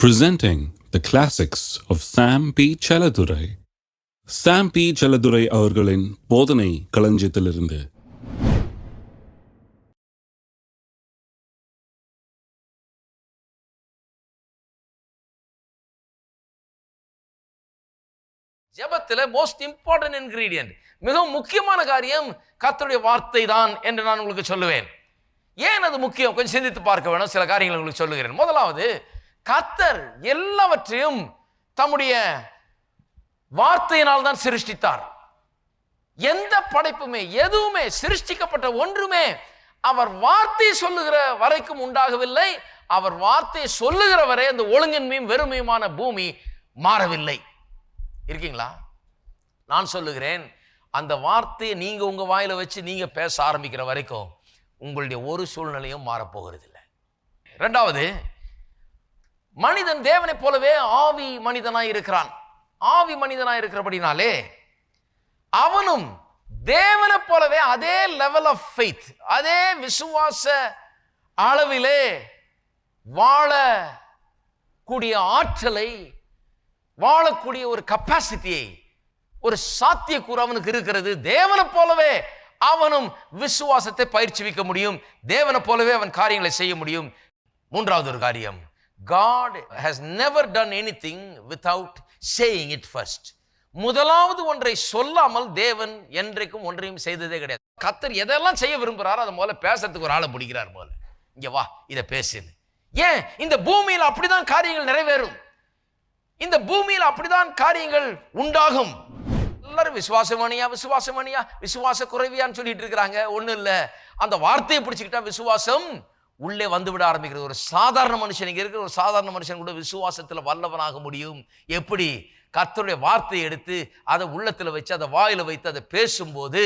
presenting the classics of Sam P. Chaladurai. Sam P. Chaladurai அவர்களின் போதனை களஞ்சியத்திலிருந்து ஜபத்தில் most important ingredient மிகவும் முக்கியமான காரியம் கத்தருடைய வார்த்தை தான் என்று நான் உங்களுக்கு சொல்லுவேன் ஏன் அது முக்கியம் கொஞ்சம் சிந்தித்து பார்க்க வேணும் சில காரியங்களை உங்களுக்கு சொல்லுகிறேன் முதலாவது கர்த்தர் எல்லாவற்றையும் தம்முடைய வார்த்தையினால் தான் சிருஷ்டித்தார். எந்த படைப்புமே எதுவுமே சிருஷ்டிக்கப்பட்ட ஒன்றுமே அவர் வார்த்தை சொல்லுகிற வரைக்கும் உண்டாகவில்லை. அவர் வார்த்தை சொல்லுகிற வரை அந்த ஒழுங்கின்மையும் வெறுமையுமான பூமி மாறவில்லை. இருக்கீங்களா? நான் சொல்லுகிறேன் அந்த வார்த்தையை நீங்க உங்க வாயில வச்சு நீங்க பேச ஆரம்பிக்கிற வரைக்கும் உங்களுடைய ஒரு சூழ்நிலையும் மாறப்போகிறது இல்லை ரெண்டாவது மனிதன் தேவனைப் போலவே ஆவி மனிதனாய் இருக்கிறான். ஆவி மனிதனாய் இருக்கிறபடினாலே அவனும் தேவனைப் போலவே அதே லெவல் ஆஃப் ஃபெய்த் அதே விசுவாச அளவிலே வாழக்கூடிய ஆற்றலை வாழக்கூடிய ஒரு கப்பாசிட்டியை ஒரு சாத்தியக்கூறு அவனுக்கு இருக்கிறது. தேவனை போலவே அவனும் விசுவாசத்தை பயிற்சி வைக்க முடியும். தேவனை போலவே அவன் காரியங்களை செய்ய முடியும். மூன்றாவது ஒரு காரியம். God has never done anything without saying it first முதலாவது ஒன்றை சொல்லாமல் தேவன் என்றைக்கும் ஒன்றையும் செய்ததே கிடையாது. கத்தர் எதெல்லாம் செய்ய விரும்புகிறாரோ அதை முதல்ல பேசுறதுக்கு ஒரு ஆளை பிடிக்கிறார் போல இங்கே வா இதை பேசுன்னு. ஏன்? இந்த பூமியில் அப்படிதான் காரியங்கள் நிறைவேறும். இந்த பூமியில் அப்படிதான் காரியங்கள் உண்டாகும். எல்லாரும் விசுவாசமணியா விசுவாசமணியா விசுவாச குறைவியான்னு சொல்லிட்டு இருக்கிறாங்க. ஒன்றும் இல்லை. அந்த வார்த்தையை பிடிச்சிக்கிட்டா விசுவாசம் உள்ளே வந்து விட ஆரம்பிக்கிறது. ஒரு சாதாரண மனுஷன் இங்கே இருக்கிற ஒரு சாதாரண மனுஷன் கூட விசுவாசத்தில் வல்லவனாக முடியும். எப்படி? கர்த்தருடைய வார்த்தையை எடுத்து அதை உள்ளத்தில் வச்சு அதை வாயில் வைத்து அதை பேசும்போது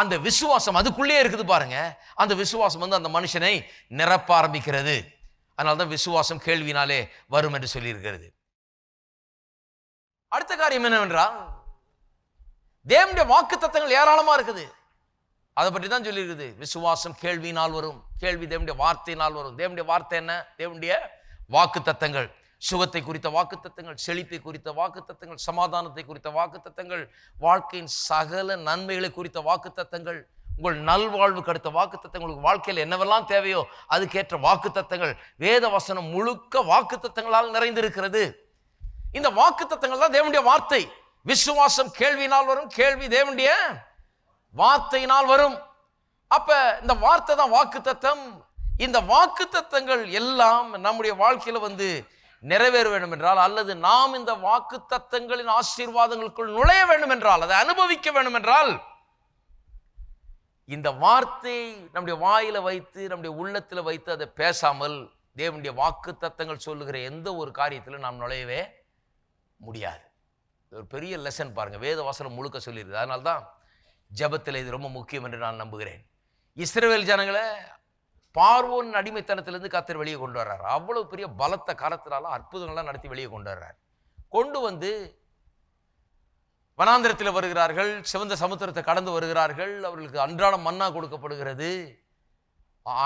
அந்த விசுவாசம் அதுக்குள்ளே இருக்குது பாருங்க. அந்த விசுவாசம் வந்து அந்த மனுஷனை நிரப்ப ஆரம்பிக்கிறது. அதனால தான் விசுவாசம் கேள்வினாலே வரும் என்று சொல்லியிருக்கிறது. அடுத்த காரியம் என்னவென்றால் தேவனுடைய வாக்கு தத்தங்கள் ஏராளமாக இருக்குது. அதை பற்றி தான் சொல்லியிருக்குது. விசுவாசம் கேள்வியினால் வரும். கேள்வி தேவனுடைய வார்த்தையினால் வரும். தேவனுடைய வார்த்தை என்ன? தேவனுடைய வாக்கு தத்தங்கள் சுகத்தை குறித்த வாக்கு தத்தங்கள் செழிப்பை குறித்த வாக்கு தத்தங்கள் சமாதானத்தை குறித்த வாக்கு தத்தங்கள் வாழ்க்கையின் சகல நன்மைகளை குறித்த வாக்கு தத்தங்கள் உங்கள் நல்வாழ்வுக்கு அடுத்த வாக்கு தத்தங்களுக்கு வாழ்க்கையில் என்னவெல்லாம் தேவையோ அதுக்கேற்ற வாக்கு தத்தங்கள் வேத வசனம் முழுக்க வாக்கு தத்தங்களால் நிறைந்திருக்கிறது. இந்த வாக்கு தத்தங்கள் தான் தேவனுடைய வார்த்தை. விசுவாசம் கேள்வினால் வரும். கேள்வி தேவனுடைய வார்த்தையினால் வரும். அப்ப இந்த வார்த்தை தான் வாக்கு தத்தம். இந்த வாக்கு தத்தங்கள் எல்லாம் நம்முடைய வாழ்க்கையில வந்து நிறைவேற வேண்டும் என்றால் அல்லது நாம் இந்த வாக்கு தத்தங்களின் ஆசீர்வாதங்களுக்குள் நுழைய வேண்டும் என்றால் அதை அனுபவிக்க வேண்டும் என்றால் இந்த வார்த்தையை நம்முடைய வாயில வைத்து நம்முடைய உள்ளத்தில் வைத்து அதை பேசாமல் தேவனுடைய வாக்கு தத்தங்கள் சொல்லுகிற எந்த ஒரு காரியத்திலும் நாம் நுழையவே முடியாது. ஒரு பெரிய லெசன் பாருங்க. வேத வாசனம் முழுக்க சொல்லிடுது அதனால்தான் ஜபத்தில் இது ரொம்ப முக்கியம் என்று நான் நம்புகிறேன். இஸ்ரேல் ஜனங்களை பார்வோன் அடிமைத்தனத்திலேருந்து கத்தர் வெளியே கொண்டு வர்றார். அவ்வளோ பெரிய பலத்த காலத்தினால அற்புதங்கள்லாம் நடத்தி வெளியே கொண்டு வர்றார். கொண்டு வந்து வனாந்திரத்தில் வருகிறார்கள் சிவந்த சமுத்திரத்தை கடந்து வருகிறார்கள் அவர்களுக்கு அன்றாடம் மன்னா கொடுக்கப்படுகிறது.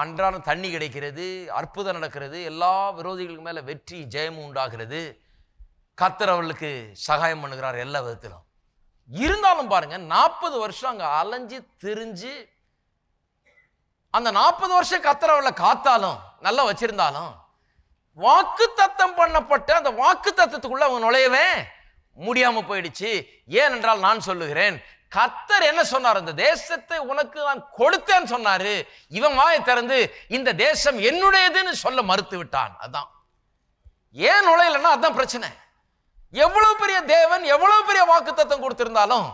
அன்றாடம் தண்ணி கிடைக்கிறது அற்புதம் நடக்கிறது எல்லா விரோதிகளுக்கு மேலே வெற்றி ஜெயமும் உண்டாகிறது. கத்தர் அவர்களுக்கு சகாயம் பண்ணுகிறார் எல்லா விதத்திலும். இருந்தாலும் பாருங்க நாற்பது வருஷம் அங்கே அலைஞ்சு திரிஞ்சு அந்த நாற்பது வருஷம் கர்த்தர் காத்தாலும் நல்லா வச்சிருந்தாலும் வாக்கு தத்தம் பண்ணப்பட்ட அந்த வாக்கு தத்தத்துக்குள்ள அவங்க நுழையவே முடியாம போயிடுச்சு. ஏனென்றால் நான் சொல்லுகிறேன் கத்தர் என்ன சொன்னார்? இந்த தேசத்தை உனக்கு நான் கொடுத்தேன்னு சொன்னாரு. இவன் வாயை திறந்து இந்த தேசம் என்னுடையதுன்னு சொல்ல மறுத்து விட்டான். அதான். ஏன் நுழையலன்னா அதான் பிரச்சனை. எவ்வளவு பெரிய தேவன் எவ்வளவு பெரிய வாக்குத்தத்தம் கொடுத்திருந்தாலும்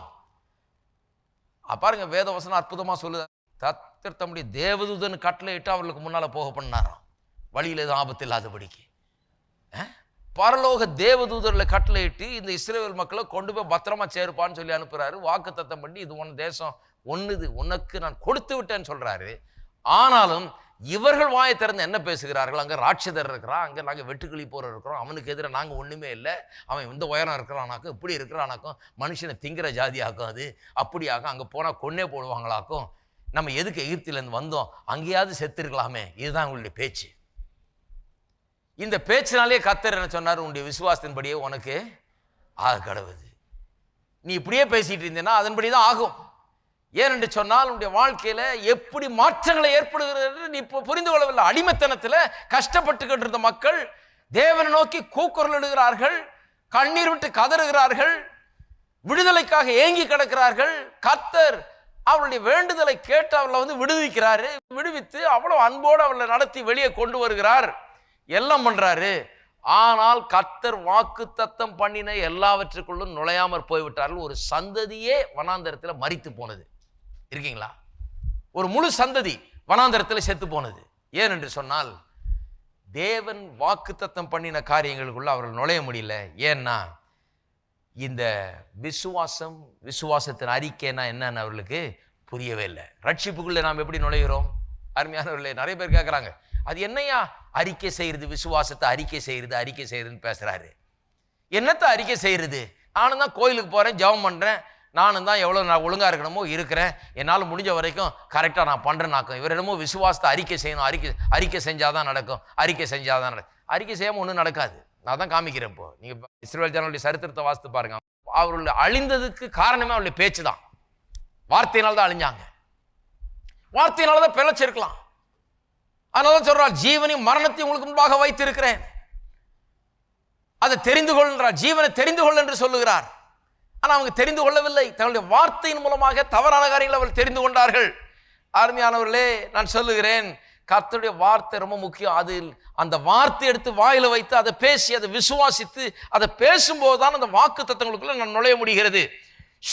பாருங்க வேதவசனம் அற்புதமா சொல்லுது. கத்தர் தம்முடைய தேவதூதன் கட்டளை இட்டு அவர்களுக்கு முன்னால போக பண்ணாராம். வழியில எதுவும் ஆபத்து இல்லாதபடிக்கு. பரலோக தேவதூதர்களை கட்டளையிட்டு இந்த இஸ்ரேல் மக்களை கொண்டு போய் பத்திரமா சேருப்பான்னு சொல்லி அனுப்புறாரு. வாக்குத்தத்தம் பண்ணி இது உன் தேசம் ஒன்னுது உனக்கு நான் கொடுத்து விட்டேன்னு சொல்றாரு. ஆனாலும் இவர்கள் வாயை திறந்து என்ன பேசுகிறார்கள்? அங்கே ராட்சதர் இருக்கிறான் அங்கே நாங்கள் வெட்டுக்கிளி போகிற இருக்கிறோம். அவனுக்கு எதிராக நாங்கள் ஒன்றுமே இல்லை. அவன் இந்த உயரம் இருக்கிறானாக்கும் இப்படி இருக்கிறானாக்கும் மனுஷனை திங்கிற ஜாதியாக்கும் அது. அப்படியாக்கும் அங்கே போனால் கொன்னே போடுவாங்களாக்கும். நம்ம எதுக்கு எகிப்திலேருந்து வந்தோம்? அங்கேயாவது செத்துருக்கலாமே. இதுதான் உங்களுடைய பேச்சு. இந்த பேச்சினாலே கத்தர் என்ன சொன்னார்? உன்னுடைய விசுவாசத்தின்படியே உனக்கு ஆக கடவுது நீ இப்படியே பேசிகிட்டு இருந்தேன்னா அதன்படி தான் ஆகும். ஏனென்று சொன்னால் உன்னுடைய வாழ்க்கையில் எப்படி மாற்றங்களை ஏற்படுகிறது நீ இப்போ புரிந்து கொள்ளவில்லை. அடிமைத்தனத்தில் கஷ்டப்பட்டுக்கிட்டு இருந்த மக்கள் தேவனை நோக்கி கூக்குரல் இடுகிறார்கள் கண்ணீர் விட்டு கதறுகிறார்கள் விடுதலைக்காக ஏங்கி கிடக்கிறார்கள். கர்த்தர் அவளுடைய வேண்டுதலை கேட்டு அவளை வந்து விடுவிக்கிறாரு. விடுவித்து அவ்வளோ அன்போடு அவளை நடத்தி வெளியே கொண்டு வருகிறார். எல்லாம் பண்ணுறாரு ஆனால் கர்த்தர் வாக்கு தத்தம் பண்ணின எல்லாவற்றுக்குள்ளும் நுழையாமற் போய்விட்டார்கள். ஒரு சந்ததியே வனாந்தரத்தில் மறித்து போனது. இருக்கீங்களா? ஒரு முழு சந்ததி வனாந்தரத்தில் செத்து போனது. ஏன் என்று சொன்னால் தேவன் வாக்குத்தத்தம் பண்ணின காரியங்களுக்குள்ள அவர்கள் நுழைய முடியல. ஏன்னா இந்த விசுவாசம் விசுவாசத்தின் அறிக்கைன்னா என்னன்னு அவர்களுக்கு புரியவே இல்லை. ரட்சிப்புக்குள்ளே நாம் எப்படி நுழைகிறோம்? அருமையானவர்களே நிறைய பேர் கேட்குறாங்க அது என்னையா? அறிக்கை செய்கிறது விசுவாசத்தை அறிக்கை செய்கிறது அறிக்கை செய்கிறதுன்னு பேசுகிறாரு என்னத்தை அறிக்கை செய்கிறது? நானும் தான் கோயிலுக்கு போகிறேன் ஜெபம் பண்ணுறேன் நானும் தான் எவ்வளோ நான் ஒழுங்காக இருக்கணுமோ இருக்கிறேன். என்னால் முடிஞ்ச வரைக்கும் கரெக்டாக நான் பண்ணுறேனாக்கும் இவர் என்னமோ விசுவாசத்தை அறிக்கை செய்யணும். அறிக்கை அறிக்கை செஞ்சால் தான் நடக்கும். அறிக்கை செஞ்சால் தான் நடக்கும். அறிக்கை செய்யாமல் ஒன்றும் நடக்காது. நான் தான் காமிக்கிறேன் இப்போ. நீங்கள் இஸ்ரேல் ஜனனுடைய சரித்திரத்தை வாசித்து பாருங்க. அவருடைய அழிந்ததுக்கு காரணமே அவருடைய பேச்சு தான் வார்த்தையினால் தான் அழிஞ்சாங்க. வார்த்தையினால தான் பிழைச்சிருக்கலாம். அதனால தான் சொல்றார் ஜீவனையும் மரணத்தையும் உங்களுக்கு முன்பாக வைத்திருக்கிறேன். அதை தெரிந்து கொள்கிறார் ஜீவனை தெரிந்து கொள் என்று சொல்லுகிறார். ஆனால் அவங்க தெரிந்து கொள்ளவில்லை. தங்களுடைய வார்த்தையின் மூலமாக தவறான காரியங்களை அவர்கள் தெரிந்து கொண்டார்கள். அருமையானவர்களே நான் சொல்லுகிறேன் கர்த்தருடைய வார்த்தை ரொம்ப முக்கியம். அதில் அந்த வார்த்தை எடுத்து வாயில் வைத்து அதை பேசி அதை விசுவாசித்து அதை பேசும்போது தான் அந்த வாக்கு தத்தங்களுக்குள்ள நான் நுழைய முடிகிறது.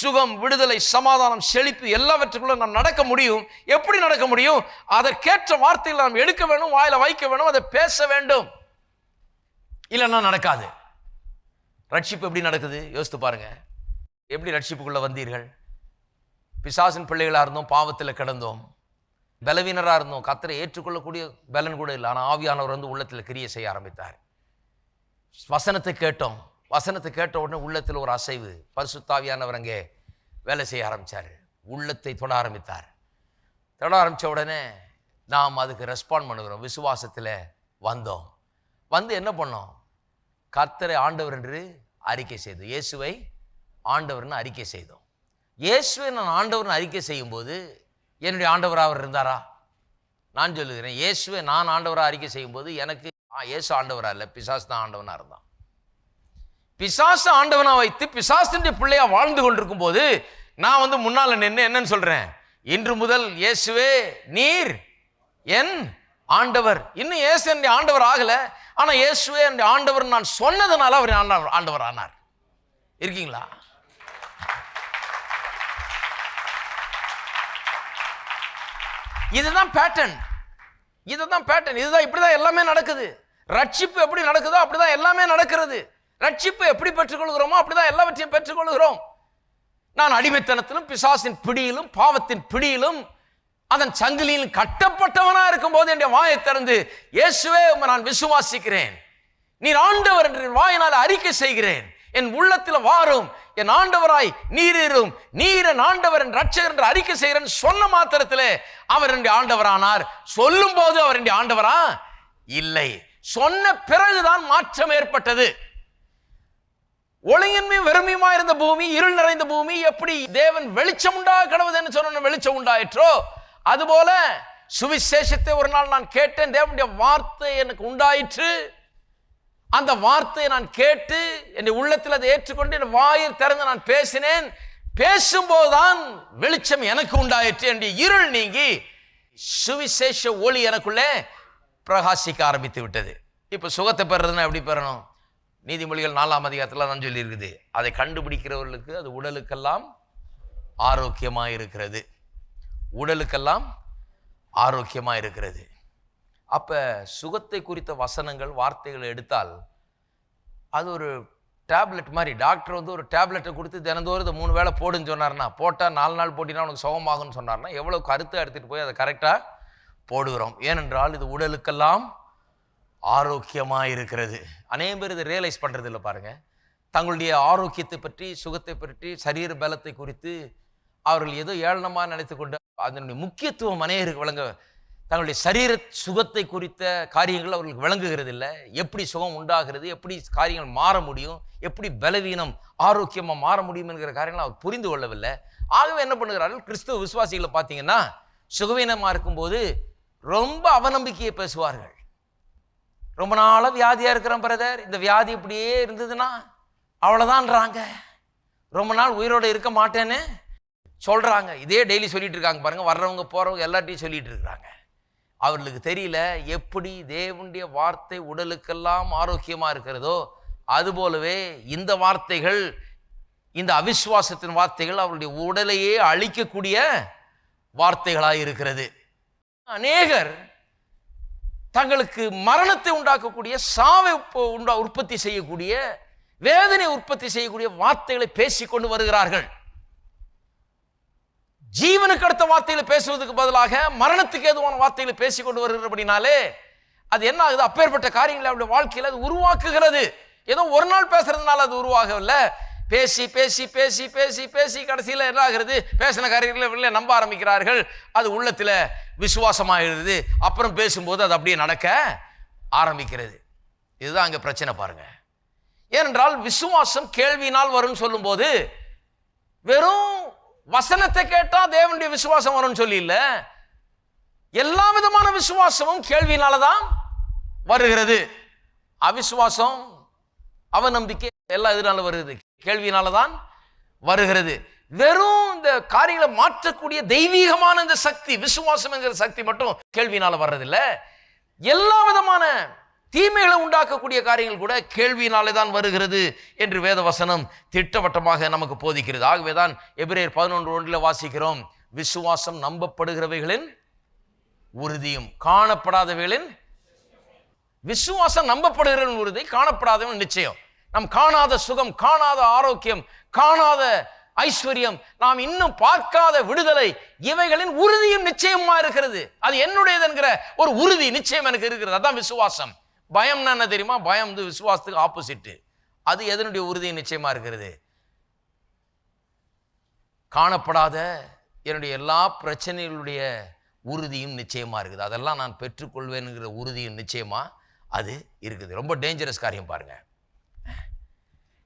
சுகம் விடுதலை சமாதானம் செழிப்பு எல்லாவற்றுக்குள்ள நாம் நடக்க முடியும். எப்படி நடக்க முடியும்? அதற்கேற்ற வார்த்தைகளை நாம் எடுக்க வேணும் வாயில வைக்க வேணும் அதை பேச வேண்டும். இல்லைன்னா நடக்காது. ரட்சிப்பு எப்படி நடக்குது? யோசித்து பாருங்கள் எப்படி ரட்சிப்புக்குள்ளே வந்தீர்கள்? பிசாசின் பிள்ளைகளாக இருந்தோம் பாவத்தில் கிடந்தோம். பலவீனராக இருந்தோம். கத்தரை ஏற்றுக்கொள்ளக்கூடிய பலன் கூட இல்லை. ஆனால் ஆவியானவர் வந்து உள்ளத்தில் கிரியை செய்ய ஆரம்பித்தார். வசனத்தை கேட்டோம். வசனத்தை கேட்ட உடனே உள்ளத்தில் ஒரு அசைவு. பரிசுத்தாவியானவர் அங்கே வேலை செய்ய ஆரம்பித்தார் உள்ளத்தை தொட ஆரம்பித்தார். தொட ஆரம்பித்த உடனே நாம் அதுக்கு ரெஸ்பாண்ட் பண்ணுகிறோம். விசுவாசத்தில் வந்தோம். வந்து என்ன பண்ணோம்? கர்த்தரை ஆண்டவர் என்று அறிக்கை செய்தோம். இயேசுவை ஆண்டவர்னு அறிக்கை செய்தோம். இயேசுவை நான் ஆண்டவர்னு அறிக்கை செய்யும்போது என்னுடைய ஆண்டவராக அவர் இருந்தாரா? நான் சொல்லுகிறேன் இயேசுவை நான் ஆண்டவராக அறிக்கை செய்யும்போது எனக்கு இயேசு ஆண்டவராக இல்லை பிசாஸ் தான் ஆண்டவனாக இருந்தான். பிசாசு ஆண்டவனா வைத்து பிசாசுடைய பிள்ளையா வாழ்ந்து கொண்டிருக்கும் போது நான் வந்து முன்னால் நின்று என்னன்னு சொல்கிறேன் இன்று முதல் இயேசுவே நீர் என் ஆண்டவர். இன்னும் இயேசு என்னுடைய ஆண்டவர் ஆகலை ஆனால் இயேசுவே என்னுடைய ஆண்டவர் நான் சொன்னதுனால அவர் ஆண்டவர் ஆனார். இருக்கீங்களா? இதுதான் பேட்டர்ன் இதுதான் பேட்டர்ன் இதுதான் இப்படிதான் எல்லாமே நடக்குது. ரட்சிப்பு எப்படி நடக்குதோ அப்படிதான் எல்லாமே நடக்கிறது. ரட்சிப்பு எப்படி பெற்றுக்கொள்கிறோமோ அப்படிதான் எல்லாவற்றையும் பெற்றுக்கொள்கிறோம். நான் அடிமைத்தனத்திலும் பிசாசின் பிடியிலும் பாவத்தின் பிடியிலும் அதன் சங்கிலியில் கட்டப்பட்டவனா இருக்கும்போது என்னுடைய வாயை திறந்து இயேசுவே நான் விசுவாசிக்கிறேன். நீர் ஆண்டவர் என்று வாயினால் அறிக்கை செய்கிறேன். என் உள்ளத்தில் வாரும். என் ஆண்டவராய் நீரீரும் நீர் என் ஆண்டவர் என் ரட்சகர் என்று அறிக்கை செய்கிறேன் சொன்ன மாத்திரத்திலே அவர் என்னுடைய ஆண்டவரானார். சொல்லும் போது அவர் என்னுடைய ஆண்டவரா? இல்லை. சொன்ன பிறகுதான் மாற்றம் ஏற்பட்டது. ஒளியின்மை வெறுமையுமா இருந்த பூமி இருள் நிறைந்த பூமி எப்படி தேவன் வெளிச்சம் உண்டாக கடவுதுன்னு சொன்ன வெளிச்சம் உண்டாயிற்றோ? அதுபோல சுவிசேஷத்தை ஒரு நாள் நான் கேட்டேன். தேவனுடைய வார்த்தை எனக்கு உண்டாயிற்று. அந்த வார்த்தையை நான் கேட்டு என் உள்ளத்தில் அதை ஏற்றுக்கொண்டு என் வாயில் திறந்து நான் பேசினேன். பேசும்போதுதான் வெளிச்சம் எனக்கு உண்டாயிற்று என்னுடைய இருள் நீங்கி சுவிசேஷ ஒளி எனக்குள்ளே பிரகாசிக்க ஆரம்பித்து விட்டது. இப்போ சுகத்தை பெறுறதுன்னா எப்படி பெறணும்? நீதிமொழிகள் நாலாம் அதிகாரத்தில் நான் சொல்லியிருக்குது. அதை கண்டுபிடிக்கிறவர்களுக்கு அது உடலுக்கெல்லாம் ஆரோக்கியமாக இருக்கிறது உடலுக்கெல்லாம் ஆரோக்கியமாக இருக்கிறது அப்போ சுகத்தை குறித்த வசனங்கள் வார்த்தைகளை எடுத்தால் அது ஒரு டேப்லெட் மாதிரி. டாக்டர் வந்து ஒரு டேப்லெட்டை கொடுத்து தினந்தோறும் இதை மூணு வேளை போடுன்னு சொன்னார்னா போட்டால் நாலு நாள் போட்டினா உனக்கு சுகமாகும்னு சொன்னார்னா எவ்வளோ கருத்தை எடுத்துகிட்டு போய் அதை கரெக்டாக போடுகிறோம். ஏனென்றால் இது உடலுக்கெல்லாம் ஆரோக்கியமாக இருக்கிறது அநேக பேர் இதை ரியலைஸ் பண்ணுறது இல்லை பாருங்கள் தங்களுடைய ஆரோக்கியத்தை பற்றி சுகத்தை பற்றி சரீர பலத்தை குறித்து அவர்கள் ஏதோ ஏளனமாக நினைத்து கொண்டு அதனுடைய முக்கியத்துவம் அநேகருக்கு வழங்க தங்களுடைய சரீர சுகத்தை குறித்த காரியங்கள் அவர்களுக்கு விளங்குகிறது இல்லை எப்படி சுகம் உண்டாகிறது எப்படி காரியங்கள் மாற முடியும் எப்படி பலவீனம் ஆரோக்கியமாக மாற முடியும் என்கிற காரியங்களை அவர் புரிந்து கொள்ளவில்லை. ஆகவே என்ன பண்ணுகிறார்கள்? கிறிஸ்துவ விசுவாசிகளை பார்த்தீங்கன்னா சுகவீனமாக இருக்கும்போது ரொம்ப அவநம்பிக்கையை பேசுவார்கள். ரொம்ப நாளாக வியாதியாக இருக்கிறோம் பிரதர். இந்த வியாதி இப்படியே இருந்ததுன்னா அவ்வளோதான்றாங்க ரொம்ப நாள் உயிரோடு இருக்க மாட்டேன்னு சொல்கிறாங்க இதே டெய்லி சொல்லிட்டு இருக்காங்க பாருங்கள் வர்றவங்க போகிறவங்க எல்லார்ட்டையும் சொல்லிட்டு இருக்காங்க அவர்களுக்கு தெரியல எப்படி தேவனுடைய வார்த்தை உடலுக்கெல்லாம் ஆரோக்கியமாக இருக்கிறதோ அதுபோலவே இந்த வார்த்தைகள் இந்த அவிஸ்வாசத்தின் வார்த்தைகள் அவருடைய உடலையே அழிக்கக்கூடிய வார்த்தைகளாக இருக்கிறது. அநேகர் தங்களுக்கு மரணத்தை உண்டாக்கக்கூடிய சாவை உண்டா உற்பத்தி செய்யக்கூடிய வேதனை உற்பத்தி செய்யக்கூடிய வார்த்தைகளை பேசிக்கொண்டு வருகிறார்கள். ஜீவனுக்கு அடுத்த வார்த்தையில் பேசுவதற்கு பதிலாக மரணத்துக்கு ஏதுவான பேசி கொண்டு வருகிறபடினாலே அது என்ன ஆகுது? அப்பேற்பட்ட காரியங்களை அவருடைய வாழ்க்கையில் அது உருவாக்குகிறது. ஏதோ ஒரு நாள் பேசுறதுனால அது உருவாகவில்லை. பேசி பேசி பேசி பேசி பேசி கடைசியில் என்ன ஆகிறது? பேசின காரியங்களை வெளியே நம்ப ஆரம்பிக்கிறார்கள். அது உள்ளத்தில் விசுவாசமாகிறது அப்புறம் பேசும்போது அது அப்படியே நடக்க ஆரம்பிக்கிறது. இதுதான் அங்கே பிரச்சனை பாருங்க. ஏனென்றால் விசுவாசம் கேள்வியினால் வரும்னு சொல்லும்போது வெறும் வசனத்தை கேட்டா தேவனுடைய விசுவாசம் வரும்னு சொல்லி இல்ல. எல்லா விதமான விசுவாசமும் கேள்வியினால தான் வருகிறது. அவிசுவாசம் அவநம்பிக்கை எல்லாம் இதனால வருகிறது கேள்வியினால தான் வருகிறது. வெறும் இந்த காரியங்களை மாற்றக்கூடிய தெய்வீகமான இந்த சக்தி விசுவாசம் என்கிற சக்தி மட்டும் கேள்வியினால வர்றதில்ல. எல்லா விதமான தீமைகளை உண்டாக்கக்கூடிய காரியங்கள் கூட கேள்வியினாலே தான் வருகிறது என்று வேதவசனம் திட்டவட்டமாக நமக்கு போதிக்கிறது. ஆகவே தான் எபிரேர் பதினொன்று ஒன்றில் வாசிக்கிறோம். விசுவாசம் நம்பப்படுகிறவைகளின் உறுதியும் காணப்படாதவைகளின் விசுவாசம் நம்பப்படுகிற உறுதி காணப்படாதவன் நிச்சயம். நம் காணாத சுகம் காணாத ஆரோக்கியம் காணாத ஐஸ்வர்யம் நாம் இன்னும் பார்க்காத விடுதலை இவைகளின் உறுதியும் நிச்சயமா இருக்கிறது. அது என்னுடையது என்கிற ஒரு உறுதி நிச்சயம் எனக்கு இருக்கிறது. அதான் விசுவாசம். பயம்னா என்ன தெரியுமா? பயம் வந்து விசுவாசத்துக்கு ஆப்போசிட்டு அது எதனுடைய உறுதி நிச்சயமாக இருக்கிறது? காணப்படாத என்னுடைய எல்லா பிரச்சனைகளுடைய உறுதியும் நிச்சயமாக இருக்குது. அதெல்லாம் நான் பெற்றுக்கொள்வேனுங்கிற உறுதியும் நிச்சயமாக அது இருக்குது. ரொம்ப டேஞ்சரஸ் காரியம் பாருங்க.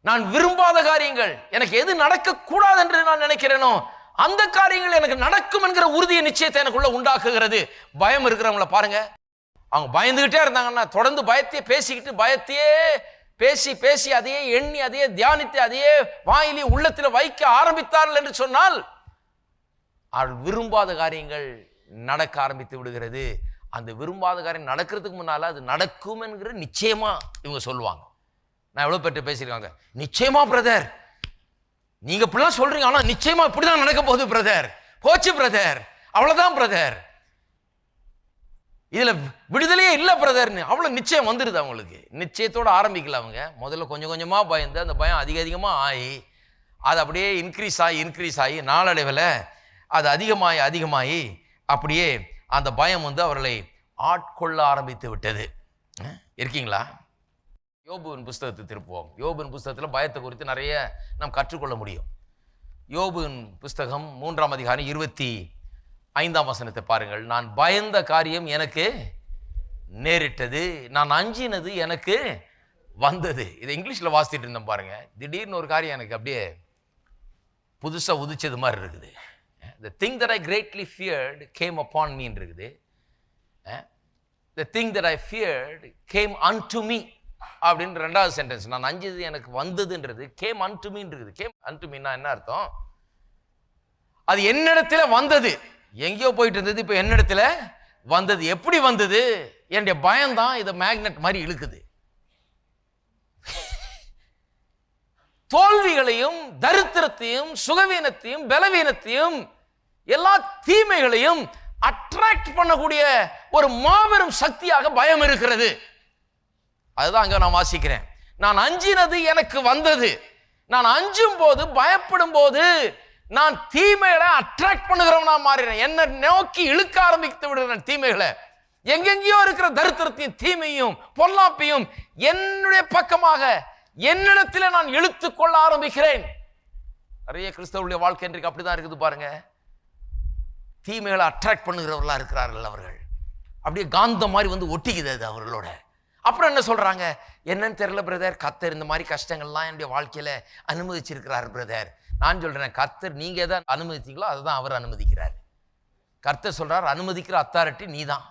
நான் விரும்பாத காரியங்கள் எனக்கு எது நடக்கக்கூடாது என்று நான் நினைக்கிறேனோ அந்த காரியங்கள் எனக்கு நடக்கும் என்கிற உறுதியை நிச்சயத்தை எனக்குள்ள உண்டாக்குகிறது. பயம் இருக்கிறவங்கள பாருங்க. அவங்க பயந்துகிட்டே இருந்தாங்கன்னா தொடர்ந்து பயத்தையே பேசிக்கிட்டு பயத்தையே பேசி பேசி அதையே எண்ணி அதையே தியானித்து அதையே வாயிலே உள்ளத்தில் வைக்க ஆரம்பித்தார்கள் என்று சொன்னால் அவள் விரும்பாத காரியங்கள் நடக்க ஆரம்பித்து விடுகிறது. அந்த விரும்பாத காரியம் நடக்கிறதுக்கு முன்னால் அது நடக்கும் என்கிற நிச்சயமா இவங்க சொல்லுவாங்க. நான் எவ்வளோ பேர்ட்ட பேசியிருக்காங்க? நிச்சயமா பிரதர் நீங்கள் இப்படிலாம் சொல்கிறீங்க ஆனால் நிச்சயமா இப்படிதான் நடக்க போகுது பிரதர் போச்சு பிரதர் அவ்வளோதான் பிரதர் இதுல விடுதலையே இல்லை பிரதர்னு அவ்வளோ நிச்சயம் வந்துடுது அவங்களுக்கு. நிச்சயத்தோடு ஆரம்பிக்கல அவங்க. முதல்ல கொஞ்சம் கொஞ்சமா பயந்து அந்த பயம் அதிக அதிகமாக ஆகி அது அப்படியே இன்க்ரீஸ் ஆகி இன்க்ரீஸ் ஆகி நாளடைவில் அது அதிகமாகி அதிகமாகி அப்படியே அந்த பயம் வந்து அவர்களை ஆட்கொள்ள ஆரம்பித்து விட்டது. இருக்கீங்களா? யோபுவின் புஸ்தகத்தை திருப்புவோம் யோபுவின் புஸ்தகத்தில் பயத்தை குறித்து நிறைய நாம் கற்றுக்கொள்ள முடியும். யோபுவின் புஸ்தகம் மூன்றாம் அதிகாரம் இருபத்தி ஐந்தாம் வசனத்தை பாருங்கள். நான் பயந்த காரியம் எனக்கு நேரிட்டது. நான் அஞ்சினது எனக்கு வந்தது. இதை இங்கிலீஷில் வாசித்துட்டு இருந்தேன் பாருங்கள் திடீர்னு ஒரு காரியம் எனக்கு அப்படியே புதுசாக உதிச்சது மாதிரி இருக்குது. The thing that I greatly feared came upon me இருக்குது the thing that I feared came unto me அப்படின்னு ரெண்டாவது சென்டென்ஸ் நான் அஞ்சது எனக்கு வந்ததுன்றது கேம் அன் டு மீன் இருக்குது கேம் அன் டு மீன்னா என்ன அர்த்தம்? அது என்னிடத்துல வந்தது. எங்கேயோ போயிட்டு இருந்தது இப்போ என்னிடத்துல வந்தது. எப்படி வந்தது? என்னுடைய பயம்தான் இதை மேக்னெட் மாதிரி இழுக்குது. தோல்விகளையும் தரித்திரத்தையும் சுகவீனத்தையும் பலவீனத்தையும் எல்லா தீமைகளையும் அட்ராக்ட் பண்ணக்கூடிய ஒரு மாபெரும் சக்தியாக பயம் இருக்கிறது. அதுதான் அங்க நான் வாசிக்கிறேன். நான் அஞ்சினது எனக்கு வந்தது. நான் அஞ்சும் போது பயப்படும் போது நான் தீமைகளை அட்ராக்ட் பண்ணுகிறவனா மாறினேன். என்னை நோக்கி இழுக்க ஆரம்பித்து விடுகிறேன் தீமைகளை. எங்கெங்கேயோ இருக்கிற தரித்திரத்தையும் தீமையும் பொல்லாப்பையும் என்னுடைய பக்கமாக என்னிடத்தில் நான் இழுத்து கொள்ள ஆரம்பிக்கிறேன். நிறைய கிறிஸ்தவருடைய வாழ்க்கை இன்றைக்கு அப்படிதான் இருக்குது பாருங்க. தீமைகளை அட்ராக்ட் பண்ணுகிறவர்களா இருக்கிறார்கள் அவர்கள். அப்படியே காந்தம் மாதிரி வந்து ஒட்டிக்குது அது அவர்களோட. அப்புறம் என்ன சொல்றாங்க? என்னன்னு தெரியல பிரதர் கத்தர் இந்த மாதிரி கஷ்டங்கள்லாம் என்னுடைய வாழ்க்கையில அனுமதிச்சிருக்கிறார் பிரதர் நான் சொல்கிறேன் கத்தர் நீங்கள் எதை அனுமதித்தீங்களோ அதுதான் அவர் அனுமதிக்கிறார். கர்த்தர் சொல்கிறார் அனுமதிக்கிற அத்தாரிட்டி நீ தான்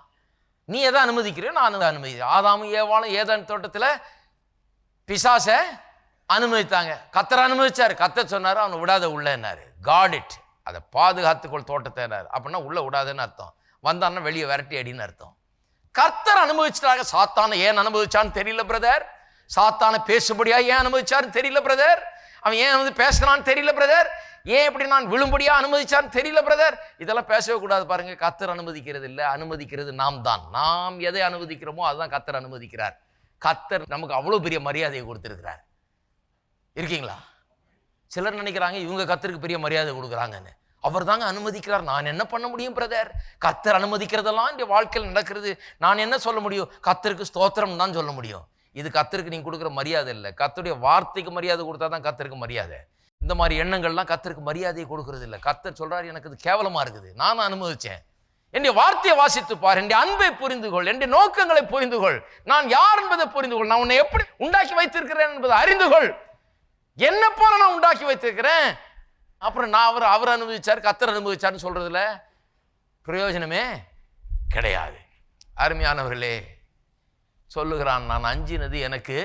நீ எதை அனுமதிக்கிறியோ நான் அதை அனுமதி ஆதாமும் ஏவாளும் ஏதான் தோட்டத்தில் பிசாசை அனுமதித்தாங்க. கத்தர் அனுமதிச்சார். கத்தர் சொன்னார் அவனை விடாத உள்ளன்னாரு காட் இட் அதை பாதுகாத்துக்கொள் தோட்டத்தைனார் அப்படின்னா உள்ளே விடாதுன்னு அர்த்தம். வந்தான்னா வெளியே விரட்டி அடின்னு அர்த்தம். கர்த்தர் அனுபவிச்சிட்டாங்க சாத்தானை ஏன் அனுபவிச்சான்னு தெரியல பிரதர் சாத்தானை பேசும்படியாக ஏன் அனுபவிச்சாருன்னு தெரியல பிரதர் அவன் ஏன் வந்து பேசுறான்னு தெரியல பிரதர் ஏன் இப்படி நான் விழும்படியாக அனுமதிச்சான்னு தெரியல பிரதர் இதெல்லாம் பேசவே கூடாது பாருங்க. கத்தர் அனுமதிக்கிறது இல்லை. அனுமதிக்கிறது நாம் தான். நாம் எதை அனுமதிக்கிறோமோ அதுதான் கத்தர் அனுமதிக்கிறார். கத்தர் நமக்கு அவ்வளோ பெரிய மரியாதையை கொடுத்துருக்கிறார். இருக்கீங்களா? சிலர் நினைக்கிறாங்க இவங்க கத்தருக்கு பெரிய மரியாதை கொடுக்குறாங்கன்னு. அவர் தாங்க அனுமதிக்கிறார். நான் என்ன பண்ண முடியும் பிரதர் கத்தர் அனுமதிக்கிறதெல்லாம் இந்த வாழ்க்கையில் நடக்கிறது. நான் என்ன சொல்ல முடியும்? கத்தருக்கு ஸ்தோத்திரம் தான் சொல்ல முடியும். இது கத்தருக்கு நீங்கள் கொடுக்குற மரியாதை இல்லை. கத்தருடைய வார்த்தைக்கு மரியாதை கொடுத்தா தான் கத்தருக்கு மரியாதை. இந்த மாதிரி எண்ணங்கள்லாம் கத்தருக்கு மரியாதையை கொடுக்கறது இல்லை. கத்தர் சொல்கிறார் எனக்கு இது கேவலமாக இருக்குது. நான் அனுபவித்தேன் என்னுடைய வார்த்தையை வாசித்து பார். என்னுடைய அன்பை புரிந்து கொள். என்னுடைய நோக்கங்களை புரிந்து கொள். நான் யார் என்பதை புரிந்து கொள். நான் உன்னை எப்படி உண்டாக்கி வைத்திருக்கிறேன் என்பதை அறிந்து கொள். என்ன போல நான் உண்டாக்கி வைத்திருக்கிறேன். அப்புறம் நான் அவர் அவர் அனுபவிச்சார் கத்தர் அனுபவிச்சார்னு சொல்கிறதுல பிரயோஜனமே கிடையாது. அருமையானவர்களே சொல்லுகிறான் நான் அஞ்சினது எனக்கு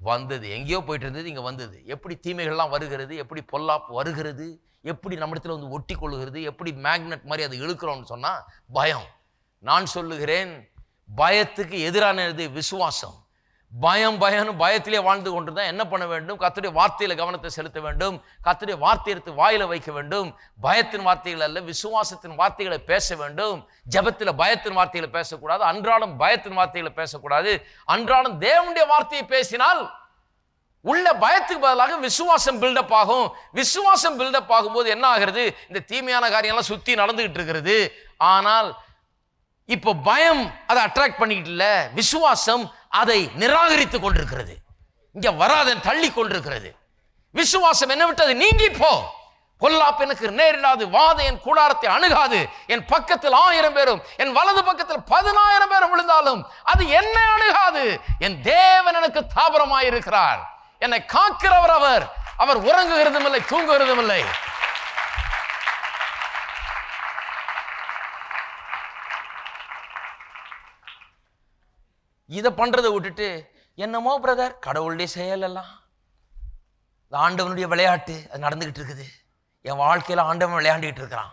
வந்தது. எங்கேயோ போயிட்டு இருந்தது இங்கே வந்தது. எப்படி தீமைகள்லாம் வருகிறது எப்படி பொல்லாப்பு வருகிறது எப்படி நம்மிடத்தில் வந்து ஒட்டி கொள்ளுகிறது எப்படி மேக்னெட் மாதிரி அதை இழுக்கிறோம்னு சொன்னால் பயம். நான் சொல்லுகிறேன் பயத்துக்கு எதிரானது விசுவாசம். பயம் பயன்னு பயத்திலே வாழ்ந்து கொண்டு தான் என்ன பண்ண வேண்டும்? கத்துடைய வார்த்தையில் கவனத்தை செலுத்த வேண்டும். கத்துடைய வார்த்தை எடுத்து வாயில வைக்க வேண்டும். பயத்தின் வார்த்தைகள் அல்ல விசுவாசத்தின் வார்த்தைகளை பேச வேண்டும். ஜெபத்தில் பயத்தின் வார்த்தைகளை பேசக்கூடாது. அன்றாடம் பயத்தின் வார்த்தைகளை பேசக்கூடாது. அன்றாடம் தேவனுடைய வார்த்தையை பேசினால் உள்ள பயத்துக்கு பதிலாக விசுவாசம் பில்டப் ஆகும். விசுவாசம் பில்டப் ஆகும்போது என்ன ஆகிறது? இந்த தீமையான காரியம்லாம் சுற்றி நடந்துகிட்டு இருக்கிறது. ஆனால் இப்போ பயம் அதை அட்ராக்ட் பண்ணிக்கிட்டு இல்லை விசுவாசம் அதை நிராகரித்து கொண்டிருக்கிறது. இங்க வராதன் தள்ளி கொண்டிருக்கிறது. விசுவாசம் என்ன விட்டது நீங்கி போ. பொல்லாப்பு எனக்கு நேரிடாது வாத என் கூடாரத்தை அணுகாது. என் பக்கத்தில் ஆயிரம் பேரும் என் வலது பக்கத்தில் பதினாயிரம் பேரும் விழுந்தாலும் அது என்னை அணுகாது. என் தேவன் எனக்கு தாபரமாயிருக்கிறார். என்னை காக்கிறவர் அவர். அவர் உறங்குகிறதும் இல்லை தூங்குகிறதும் இல்லை இதை பண்ணுறதை விட்டுட்டு என்னமோ பிரதர் கடவுளுடைய செயல் எல்லாம் ஆண்டவனுடைய விளையாட்டு அது நடந்துக்கிட்டு இருக்குது. என் வாழ்க்கையில ஆண்டவன் விளையாண்டுக்கிட்டு இருக்கிறான்.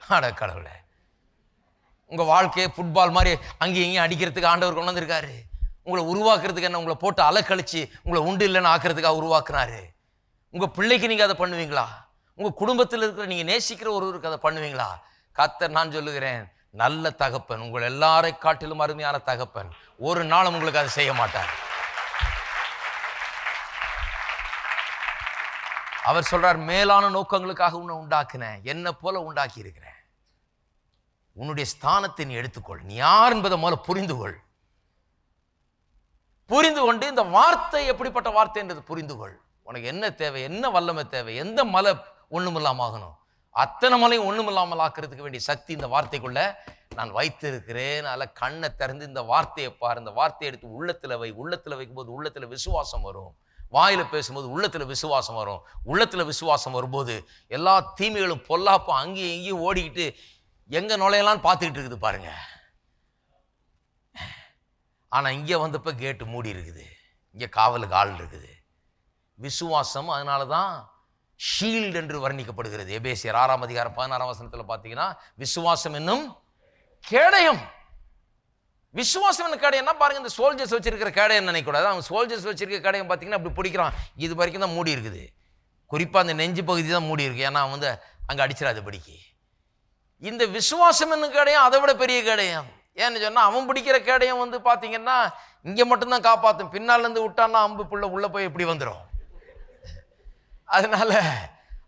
அட கடவுளை. உங்கள் வாழ்க்கையை ஃபுட்பால் மாதிரி அங்கேயும் இங்கேயும் அடிக்கிறதுக்கு ஆண்டவர் கொண்டு வந்திருக்காரு. உங்களை உருவாக்குறதுக்கு என்ன உங்களை போட்டு அலக்கழிச்சு உங்களை உண்டு இல்லைன்னு ஆக்குறதுக்காக உருவாக்குனாரு. உங்கள் பிள்ளைக்கு நீங்கள் அதை பண்ணுவீங்களா? உங்கள் குடும்பத்தில் இருக்கிற நீங்கள் நேசிக்கிற ஒருவருக்கு அதை பண்ணுவீங்களா? கத்தர் நான் சொல்லுகிறேன். நல்ல தகப்பன் உங்கள் எல்லாரை காட்டிலும் அருமையான தகப்பன். ஒரு நாளும் உங்களுக்கு அதை செய்ய மாட்டார். அவர் சொல்றார் மேலான நோக்கங்களுக்காக உன்னை உண்டாக்கினேன். என்ன போல உண்டாக்கி இருக்கிறேன் உன்னுடைய ஸ்தானத்தை நீ எடுத்துக்கொள். நீ யார் என்பதை முதல்ல புரிந்து கொள். புரிந்து கொண்டு இந்த வார்த்தை எப்படிப்பட்ட வார்த்தை என்றது புரிந்து கொள். உனக்கு என்ன தேவை? என்ன வல்லமை தேவை? எந்த மலை ஒண்ணுமில்லாம ஆகணும். அத்தனை மலையும் ஒன்றும் இல்லாமல் ஆக்கிறதுக்கு வேண்டிய சக்தி இந்த வார்த்தைக்குள்ள நான் வைத்திருக்கிறேன் அதில் கண்ணை திறந்து இந்த வார்த்தையை பார் இந்த வார்த்தையை எடுத்து உள்ளத்தில் வை உள்ளத்தில் வைக்கும்போது உள்ளத்தில் விசுவாசம் வரும். வாயில் பேசும்போது உள்ளத்தில் விசுவாசம் வரும். உள்ளத்தில் விசுவாசம் வரும்போது எல்லா தீமைகளும் பொல்லாப்பும் அங்கேயும் இங்கேயும் ஓடிக்கிட்டு எங்கே நுழையலான்னு பார்த்துக்கிட்டு இருக்குது பாருங்க. ஆனால் இங்கே வந்தப்போ கேட்டு மூடி இருக்குது இங்கே காவலுக்கு ஆள் இருக்குது. விசுவாசம் அதனால தான் ஷீல்டு என்று வர்ணிக்கப்படுகிறது. எபேசியர் ஆறாம் அதிகாரம் பதினாறாம் வசனத்தில் பார்த்தீங்கன்னா விசுவாசம் என்னும் கேடயம். விசுவாசம் என்ன கேடயம்னா பாருங்க இந்த சோல்ஜர்ஸ் வச்சிருக்கிற கேடயம் நினைக்கூடாது அவங்க சோல்ஜர்ஸ் வச்சிருக்க கேடயம் பார்த்தீங்கன்னா அப்படி பிடிக்கிறான். இது வரைக்கும் தான் மூடி இருக்குது. குறிப்பாக அந்த நெஞ்சு பகுதி தான் மூடி இருக்கு. ஏன்னா வந்து அங்கே அடிச்சிடாது படிக்கு. இந்த விசுவாசம் என்ன கேடயம் அதை விட பெரிய கேடயம். ஏன்னு சொன்னால் அவன் பிடிக்கிற கேடயம் வந்து பார்த்தீங்கன்னா இங்கே மட்டும்தான் காப்பாற்றும் பின்னாலேருந்து விட்டான்னா அம்பு புள்ள உள்ளே போய் எப்படி வந்துடும் அதனால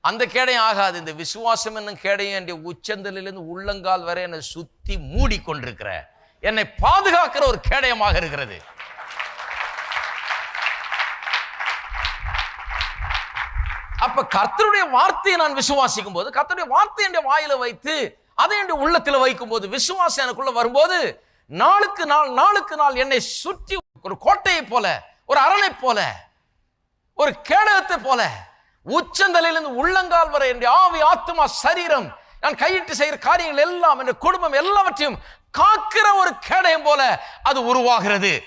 அந்த கேடயம் ஆகாது. இந்த விசுவாசம் என்னும் கேடயம் என்னுடைய உச்சந்தலிலிருந்து உள்ளங்கால் வரை என்னை சுத்தி மூடி கொண்டிருக்கிற என்னை பாதுகாக்கிற ஒரு கேடயமாக இருக்கிறது. அப்ப கர்த்தருடைய வார்த்தையை நான் விசுவாசிக்கும் போது கர்த்தருடைய வார்த்தை என் வாயில வைத்து அதை என் உள்ளத்தில் வைக்கும்போது விசுவாசம் எனக்குள்ள வரும்போது நாளுக்கு நாள் நாளுக்கு நாள் என்னை சுற்றி ஒரு கோட்டையை போல ஒரு அரணை போல ஒரு கேடகத்தை போல உச்சந்தலையிலிருந்து உள்ளங்கால் வரை என்னுடைய ஆவி ஆத்மா சரீரம் நான் கையிட்டு செய்கிற காரியங்கள் எல்லாம் என் குடும்பம் எல்லாவற்றையும் காக்கிற ஒரு கேடயம் போல அது உருவாகிறது.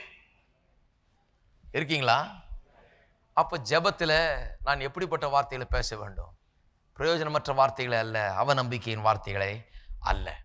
இருக்கீங்களா? அப்போ ஜபத்தில் நான் எப்படிப்பட்ட வார்த்தைகளை பேச வேண்டும்? பிரயோஜனமற்ற வார்த்தைகளை அல்ல அவநம்பிக்கையின் வார்த்தைகளை அல்ல.